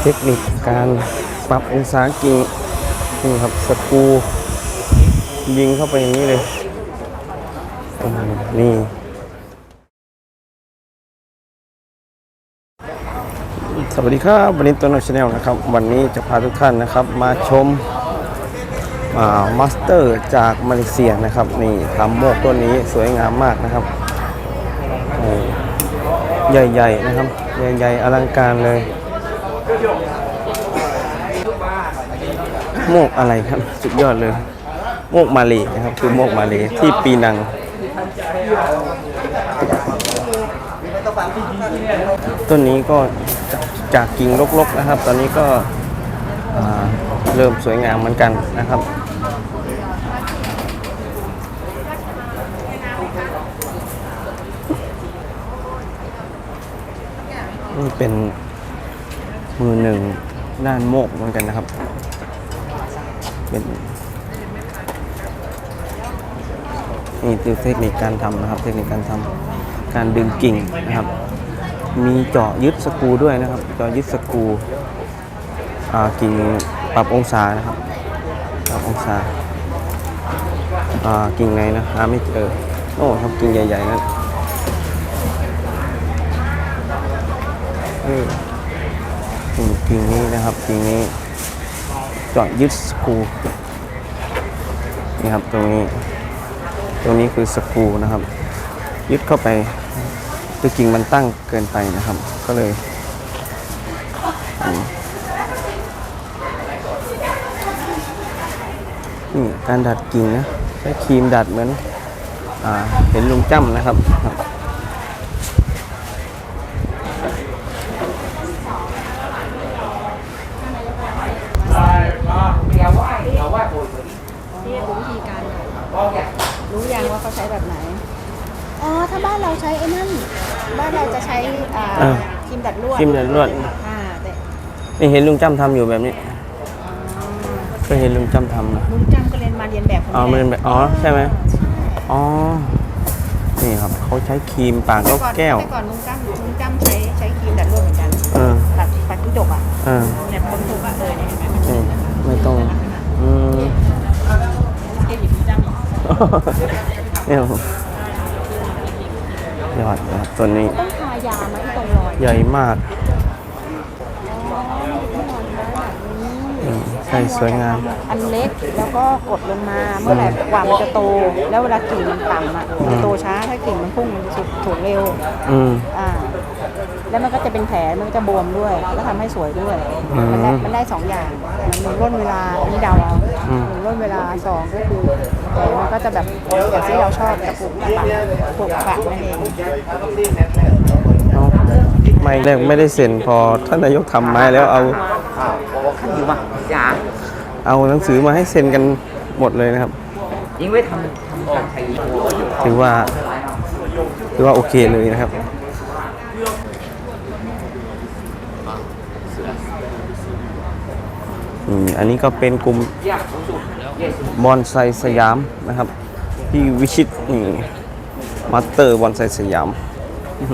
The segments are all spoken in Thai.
เทคนิคการปรับองศากิ่งนี่ครับสกูยิงเข้าไปอย่างนี้เลยนี่สวัสดีครับวันนี้ตัวนอชาแนลนะครับ วันนี้จะพาทุกท่านนะครับ มาชมมาสเตอร์จากมาเลเซียนะครับ นี่ทำโมกต้นนี้สวยงามมากนะครับ ใหญ่ๆนะครับ ใหญ่ๆอลังการเลยโมกอะไรครับ สุดยอดเลย โมกมาเลยนะครับ คือโมกมาเลยที่ปีนังต้นนี้ก็จากจากกิ่งรกๆนะครับ ตอนนี้ก็เริ่มสวยงามเหมือนกันนะครับ นี่เป็นมือหนึ่งด้านโมกเหมือนกันนะครับ เป็นนี่คือเทคนิคการทำนะครับ เทคนิคการทำการดึงกิ่งนะครับ มีเจาะยึดสกูด้วยนะครับ เจาะยึดสกูกิ่งปรับองศานะครับ ปรับองศากิ่งไหนนะหาไม่เจอโอ้ครับกิ่งใหญ่ๆนั่น เออกิ่งกิ่งนี้นะครับกิ่งนี้เจาะยึดสกูนี่ครับตรงนี้ ตรงนี้คือสกูนะครับ ยึดเข้าไปคือกิ่งมันตั้งเกินไปนะครับ ก็เลยนี่การดัดกิ่งนะใช้ครีมดัดเหมือนอเห็นลุงจ้ำนะครับครับ ที่รู้วิธีการหน่อยรู้ยังว่าเขาใช้แบบไหน อ๋อ ถ้าบ้าน เราใช้ไอ้นั่นบ้านเราจะใช้อ่าอ่า ครีมดัดลวดครีมดัดลวดอ่าแต่นี่เห็นลุงจ้ำทำอยู่แบบนี้ก็เห็นลุงจ้ำทำนะลุงจ้ำก็เรียนมาเรียนแบบคนอ๋อมันแหเป็นละแบบอ๋อใช่ไหมอ๋อนี่ครับเขาใช้ครีมปากนกแก้ว แต่ก่อนลุงจ้ำลุงจ้ำใช้ใช้ครีมดัดลวดเหมือนกันเออ ตัดตัดกระจกอะเออเนี่ยคนทุกอะเออเนี่ยเห็นไหมนี่ไม่ต้องอืม เก็บหยิบลุงจ้ำเนี่ยครับ ยอดยอดตัวนี้ ต้องทายาไหมที่ตรงรอยใหญ่มากอ๋อต้องนอนแบบนี้อืมใช่สวยงาม อันเล็กแล้วก็กดลงมาเมื่อไหร่กว่ามันจะโต แล้วเวลากิ่งมันต่ำอะมันจะโตช้าถ้ากิ่งมันพุ่งมันจะสุกถูกเร็วอืม อ่า แล้วมันก็จะเป็นแผลมันก็จะบวมด้วย แล้วทำให้สวยด้วย อืมมันได้มันได้สองอย่างหนึ่งร่นเวลาอันนี้เดาเอาอืม หนึ่งร่นเวลาสองก็คือแผล มันก็จะแบบอย่างที่เราชอบกระปุกกระปักปุกกระปักนั่นเองเอาไม่แรกไม่ได้เซ็นพอท่านนายกทำไม้แล้วเอาอยู่มาอย่าเอาหนังสือมาให้เซ็นกันหมดเลยนะครับยิงไว้ทำทำการใช้ถือว่าถือว่าโอเคเลยนะครับอืมอันนี้ก็เป็นกลุ่ม บอนไซสยามนะครับ พี่วิชิตนี่มาสเตอร์บอนไซสยามพี่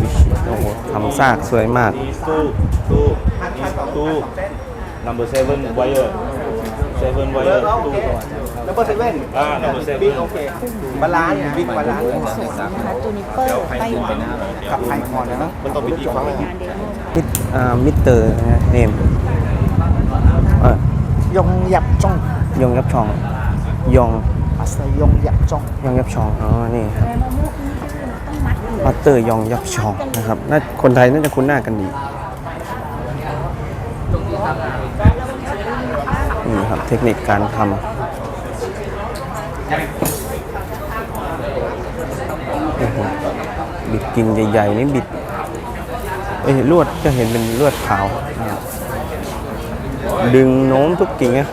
วิชิตโอ้โหทำซากสวยมาก ตู้ตู้ตู้ number seven wire seven wire two Number seven. ah number seven Big okay. Balance, big balance. สวยนะคะจูนิเปอร์ไต้หวันขับไทยคอนนะมันต้องเป็นอีกครั้งหนึ่งงานเดโมมิดอ่ามิสเตอร์นะเนมเออยงหยับจ้องยองยับชองยองอาศัยยงหยับจ้องยองยับชองอ๋อนี่ครับมาสเตอร์ยองยับชองนะครับน่าคนไทยน่าจะคุ้นหน้ากันดี นี่ครับเทคนิคการทำบิดกิ่งใหญ่ๆนี่บิดเอ้ยลวดจะเห็นเป็นลวดขาว ดึงโน้มทุกกิ่งนะ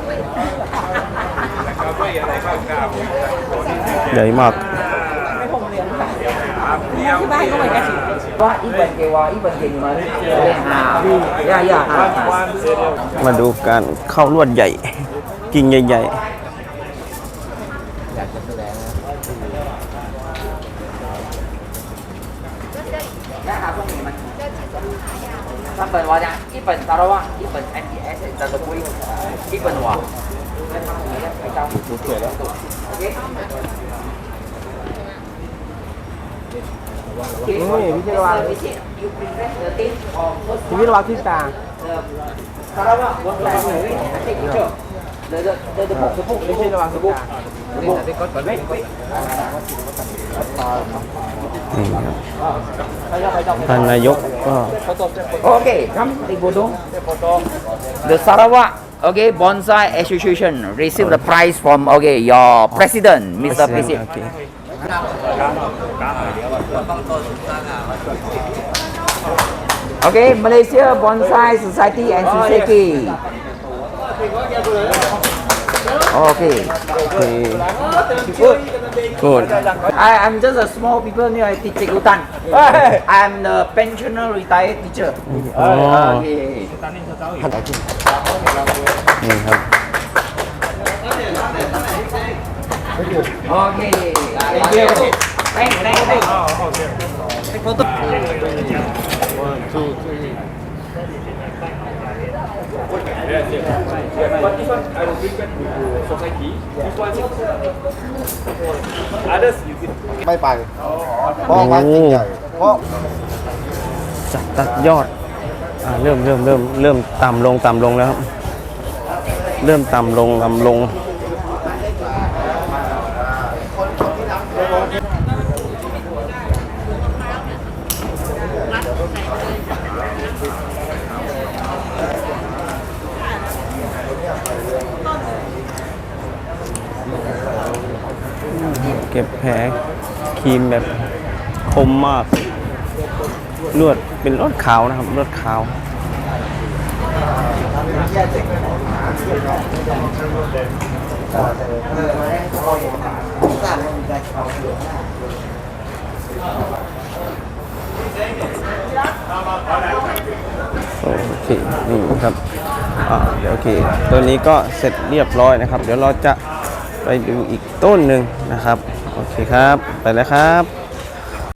ใหญ่มาก ที่บ้านก็เหมือนกันว่าอีบันเกวาอีบันเกนมันเลยหายายามาดูการเข้าลวดใหญ่ กิ่งใหญ่ๆอญ่าเนี่ยอีบัน NDS จะตะกุยอี first วิทยาวัฒน์ที่ตา Sarawak, one time, I take picture. The, the, the, the book, the book, the วิท book, ยาวัฒน์ the ที่ book. ตา Wait, wait. นี่ครับท่านนายกก็ Okay, come take photo. The Sarawak, okay, Bonsai Association received the prize from, okay, your president, Mr. โอ President. เค Okay, Malaysia Bonsai Society and Suzuki. Okay. โอเคกูด I am just a small people near teacher Utan. I am the pensioner retired teacher. อ๋อ Okay. นี่ครับ Okay. ไม่ไป เพราะมันยิ่งใหญ่เพราะจัดตัดยอดอ่าเริ่มเริ่มเริ่มเริ่มต่ำลงต่ำลงแล้วครับ เริ่มต่ำลงต่ำลง เก็บแผลครีมแบบคมมากลวดเป็นลวดขาวนะครับลวดขาวโอเคนี่ครับอ่าเดี๋ยวโอเค ตัวนี้ก็เสร็จเรียบร้อยนะครับ เดี๋ยวเราจะไปดูอีกต้นหนึ่งนะครับ โอเคครับ ไปแล้วครับ